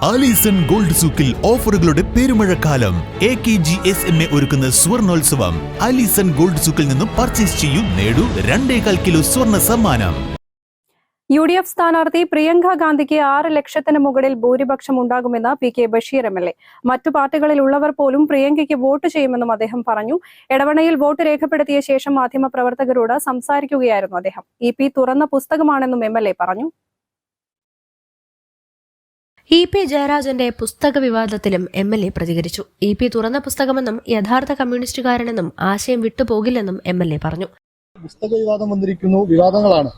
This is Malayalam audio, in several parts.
ആലീസൺ ഗോൾഡ് സൂക്കിൽ ഓഫറുകളുടെ പെരുമഴക്കാലം. A K G S M A ഒരുക്കുന്ന സ്വർണോത്സവം. ആലീസൺ ഗോൾഡ് സൂക്കിൽ നിന്നും പർച്ചേസ് ചെയ്യൂ നേടൂ രണ്ടേകാൽ കിലോ സ്വർണ സമ്മാനം. യു ഡി എഫ് സ്ഥാനാർത്ഥി പ്രിയങ്ക ഗാന്ധിക്ക് ആറ് ലക്ഷത്തിന് മുകളിൽ ഭൂരിപക്ഷം ഉണ്ടാകുമെന്ന് P K Basheer M L A. മറ്റു പാർട്ടികളിൽ ഉള്ളവർ പോലും പ്രിയങ്കയ്ക്ക് വോട്ട് ചെയ്യുമെന്നും അദ്ദേഹം പറഞ്ഞു. ഇടവണയിൽ വോട്ട് രേഖപ്പെടുത്തിയ ശേഷം മാധ്യമപ്രവർത്തകരോട് സംസാരിക്കുകയായിരുന്നു അദ്ദേഹം. ഇ പി തുറന്ന പുസ്തകമാണെന്നും എം എൽ എ പറഞ്ഞു. ഇ പി ജയരാജന്റെ പുസ്തക വിവാദത്തിലും എം എൽ എ പ്രതികരിച്ചു. ഇ പി തുറന്ന പുസ്തകമെന്നും യഥാർത്ഥ കമ്മ്യൂണിസ്റ്റുകാരനെന്നും ആശയം വിട്ടുപോകില്ലെന്നും എം എൽ എ പറഞ്ഞു. പുസ്തക വിവാദം വന്നിരിക്കുന്നു വിവാദങ്ങളാണ്.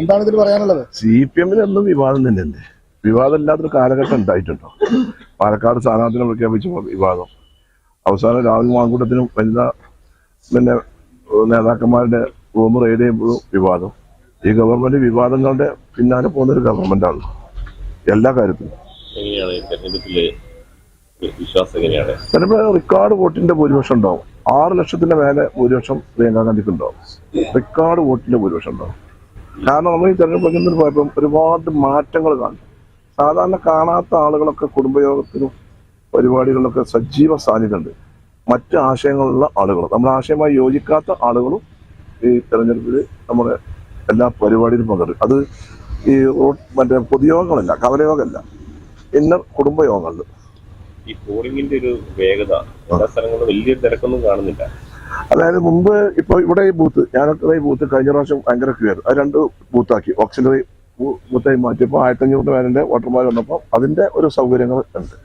എന്താണ് ഇതിൽ പറയാനുള്ളത്? സി പി എമ്മിന് എന്നും വിവാദം തന്നെയല്ലേ വിവാദം ഇല്ലാത്തൊരു കാലഘട്ടം ഉണ്ടായിട്ടുണ്ടോ? പാലക്കാട് സ്ഥാനാർത്ഥിനെ പ്രഖ്യാപിച്ച വിവാദം. അവസാനം രാഹുൽ മാങ്കൂട്ടത്തിനും വനിതാ പിന്നെ നേതാക്കന്മാരുടെ റൂം റെയ്ഡ് ചെയ്യുമ്പോഴും വിവാദം. ഈ ഗവൺമെന്റ് വിവാദങ്ങളുടെ പിന്നാലെ പോകുന്ന ഒരു ഗവൺമെന്റാണ് എല്ലാ കാര്യത്തിലും. വിശ്വാസം റെക്കോർഡ് വോട്ടിന്റെ ഭൂരിപക്ഷം ഉണ്ടാവും. ആറ് ലക്ഷത്തിന്റെ മേലെ ഭൂരിപക്ഷം പ്രിയങ്കാ ഗാന്ധിക്ക് ഉണ്ടാവും റെക്കോർഡ് വോട്ടിന്റെ ഭൂരിപക്ഷം ഉണ്ടാവും. കാരണം നമ്മൾ ഈ തെരഞ്ഞെടുപ്പ് പോയപ്പോൾ ഒരുപാട് മാറ്റങ്ങൾ കാണും. സാധാരണ കാണാത്ത ആളുകളൊക്കെ കുടുംബയോഗത്തിനും പരിപാടികളിലൊക്കെ സജീവ സാന്നിധ്യമുണ്ട്. മറ്റ് ആശയങ്ങളുള്ള ആളുകൾ നമ്മുടെ ആശയമായി യോജിക്കാത്ത ആളുകളും ഈ തെരഞ്ഞെടുപ്പിൽ നമ്മുടെ എല്ലാ പരിപാടിയിലും പങ്കെടുക്കും. അത് ഈ റോഡ് മറ്റേ പൊതുയോഗങ്ങളല്ല കവലയോഗമല്ല. ഇന്നർ കുടുംബയോഗങ്ങളിൽ ഈ പോളിംഗിന്റെ ഒരു വേഗത എല്ലാ സ്ഥലങ്ങളിലും വലിയ തിരക്കൊന്നും കാണുന്നില്ല. അതായത് മുമ്പ് ഇപ്പൊ ഇവിടെ ഈ ബൂത്ത് ഞാനൊക്കെ ഈ ബൂത്ത് കഴിഞ്ഞ പ്രാവശ്യം ഭയങ്കര ക്യൂ ആയിരുന്നു. അത് രണ്ട് ബൂത്താക്കി. ഓക്സിലറി ബൂത്തായി മാറ്റിയപ്പോൾ ആയിരത്തി അഞ്ഞൂറ് പേരുടെ വോട്ടർമാർ വന്നപ്പോൾ അതിന്റെ ഒരു സൗകര്യങ്ങൾ ഉണ്ട്.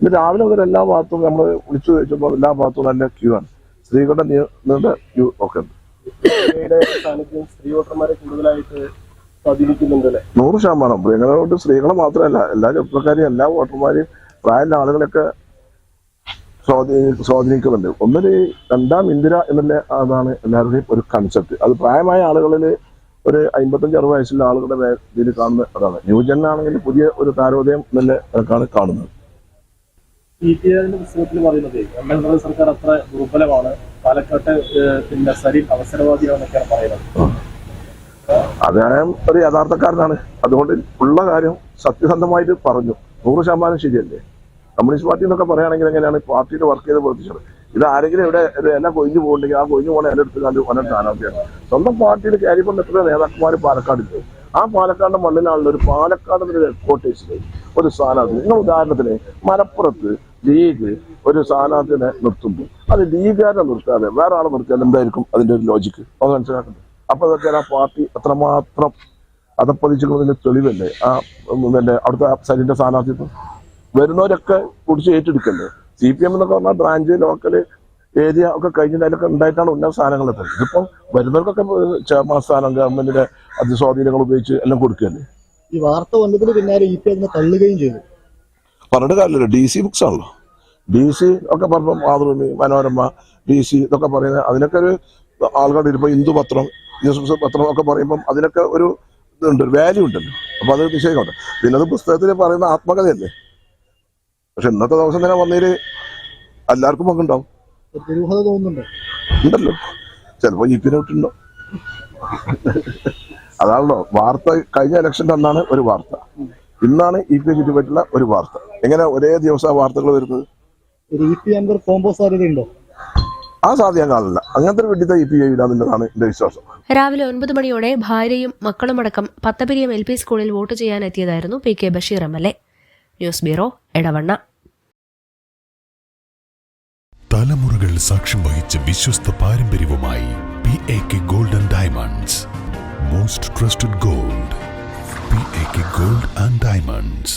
ഇന്ന് രാവിലെ മുതൽ എല്ലാ ഭാഗത്തും നമ്മൾ വിളിച്ചു ചോദിച്ചപ്പോൾ എല്ലാ ഭാഗത്തും നല്ല ക്യൂ ആണ്. സ്ത്രീകളുടെ നീണ്ട ക്യൂ ഒക്കെ ഉണ്ട്. സാന്നിധ്യം സ്ത്രീ വോട്ടർമാരെ കൂടുതലായിട്ട് നൂറ് ശതമാനം. പ്രിയങ്കരോട് സ്ത്രീകളെ മാത്രമല്ല എല്ലാ ചെറുപ്പക്കാരെയും എല്ലാ വോട്ടർമാരെയും പ്രായമുള്ള ആളുകളൊക്കെ സ്വാധീനി സ്വാധീനിക്കുന്നുണ്ട്. ഒന്നിൽ രണ്ടാം ഇന്ദിര എന്നുള്ള അതാണ് എല്ലാവരുടെയും ഒരു കൺസെപ്റ്റ് അത് പ്രായമായ ആളുകളിൽ ഒരു അമ്പത്തഞ്ച് അറുപത് വയസ്സുള്ള ആളുകളുടെ ഇതിൽ കാണുന്ന അതാണ് ന്യൂജൻ ആണെങ്കിൽ പുതിയ ഒരു താരോദയം നല്ല കണക്കാണ് കാണുന്നത്. ഇ പി ആറിന്റെ പുസ്തകത്തിൽ പറയുന്നത് സർക്കാർ അത്ര ദുർബലമാണ്. പാലക്കാട്ട് പിന്നെ സരി അവസരവാദിയാണെന്നൊക്കെയാണ് പറയുന്നത്. അദ്ദേഹം ഒരു യഥാർത്ഥക്കാരനാണ്. അതുകൊണ്ട് ഉള്ള കാര്യം സത്യസന്ധമായിട്ട് പറഞ്ഞു. നൂറ് ശതമാനം ശരിയല്ലേ? കമ്മ്യൂണിസ്റ്റ് പാർട്ടി എന്നൊക്കെ പറയുകയാണെങ്കിൽ എങ്ങനെയാണ് പാർട്ടിയിൽ വർക്ക് ചെയ്ത് പ്രവർത്തിച്ചത്? ഇത് ആരെങ്കിലും ഇവിടെ ഒരു എല്ലാം കൊഴിഞ്ഞു പോകുന്നുണ്ടെങ്കിൽ ആ കൊഴിഞ്ഞു പോകണ എല്ലാം എടുത്ത് കണ്ട് ഒന്നെ സ്ഥാനാർത്ഥിയാണ്. സ്വന്തം പാർട്ടിയിൽ ക്യാരി പറഞ്ഞ എത്ര നേതാക്കന്മാർ പാലക്കാടില്ല ആ പാലക്കാടിന്റെ മണ്ണിലാണല്ലോ ഒരു പാലക്കാട് ഒരു ഹെഡ്ക്വാർട്ടേഴ്സിൽ ഒരു സ്ഥാനാർത്ഥി. നിങ്ങൾ ഉദാഹരണത്തിന് മലപ്പുറത്ത് ലീഗ് ഒരു സ്ഥാനാർത്ഥിനെ നിർത്തുമ്പോൾ അത് ലീഗുകാരനെ നിർത്താതെ വേറെ ആളെ നിർത്തിയാൽ എന്തായിരിക്കും അതിന്റെ ഒരു ലോജിക്ക് അത് മനസ്സിലാക്കുന്നത് അപ്പൊ അതൊക്കെ ആ പാർട്ടി അത്രമാത്രം അതപ്പതിച്ചിട്ടുള്ള തെളിവല്ലേ? ആ പിന്നെ അവിടുത്തെ സൈഡിന്റെ സ്ഥാനാർത്ഥിത്വം? വരുന്നവരൊക്കെ കുടിച്ച് ഏറ്റെടുക്കല്ലേ? സി പി എം എന്നൊക്കെ പറഞ്ഞാൽ ബ്രാഞ്ച് ലോക്കൽ ഏരിയ ഒക്കെ കഴിഞ്ഞിട്ട് അതിലൊക്കെ ഉണ്ടായിട്ടാണ് ഉന്നത സ്ഥാനങ്ങൾ എത്തുന്നത് ഇതിപ്പം വരുന്നവർക്കൊക്കെ ചെയർമാൻ സ്ഥാനം ഗവൺമെന്റിന്റെ അതിസ്വാധീനങ്ങൾ ഉപയോഗിച്ച് എല്ലാം കൊടുക്കുകയല്ലേ? ഈ വാർത്ത വന്നതിന് പിന്നാലെ ഇ പി അതിനെ തള്ളുകയും ചെയ്തു. പറഞ്ഞിട്ട് കാര്യമില്ല. ഡി സി ബുക്സ് ആണല്ലോ. ഡി സി ഒക്കെ പറഞ്ഞപ്പോൾ മാതൃഭൂമി മനോരമ ഡി സി ഇതൊക്കെ പറയുന്നത് അതിനൊക്കെ ഒരു ആൾക്കാർ ഇപ്പൊ ഹിന്ദു പത്രം ന്യൂസ് പത്രം ഒക്കെ പറയുമ്പം അതിനൊക്കെ ഒരു ഇതുണ്ട് ഒരു വാല്യൂ ഉണ്ടല്ലോ. അപ്പൊ അത് നിശ്ചയിക്കട്ടെ പിന്നെ അത് പുസ്തകത്തിൽ പറയുന്ന ആത്മകഥയല്ലേ? പക്ഷെ ഇന്നത്തെ ദിവസം തന്നെ വന്നതിൽ എല്ലാവർക്കും പങ്കുണ്ടാവും. ഉണ്ടല്ലോ. ചിലപ്പോ ജിപ്പിനെ വിട്ടുണ്ടോ അതാണല്ലോ. വാർത്ത കഴിഞ്ഞ ഇലക്ഷൻ അന്നാണ് ഒരു വാർത്ത. ഇന്നാണ് ഇ പി ചുറ്റിപ്പറ്റുള്ള ഒരു വാർത്ത. എങ്ങനെ ഒരേ ദിവസം വാർത്തകൾ വരുന്നത്? ഒരു ഇ പി അൻവർ കോംബോ സാധ്യതയുണ്ടോ? ആ സാധ്യത ഞാൻ കാണില്ല അങ്ങനത്തെ ഒരു വെട്ടിത്ത ഇ പി ചെയ്യില്ല എന്നുള്ളതാണ് എന്റെ വിശ്വാസം. രാവിലെ ഒൻപത് മണിയോടെ ഭാര്യയും മക്കളുമടക്കം പത്തപിരിയം എൽ പി സ്കൂളിൽ vote ചെയ്യാനെത്തിയതായിരുന്നു P K Basheer M L A. News bureau Edavanna. തലമുറകൾ സാക്ഷ്യം വഹിച്ച വിശ്വസ്ത പാരമ്പര്യവുമായി P A K golden and diamonds most trusted gold P A K gold and diamonds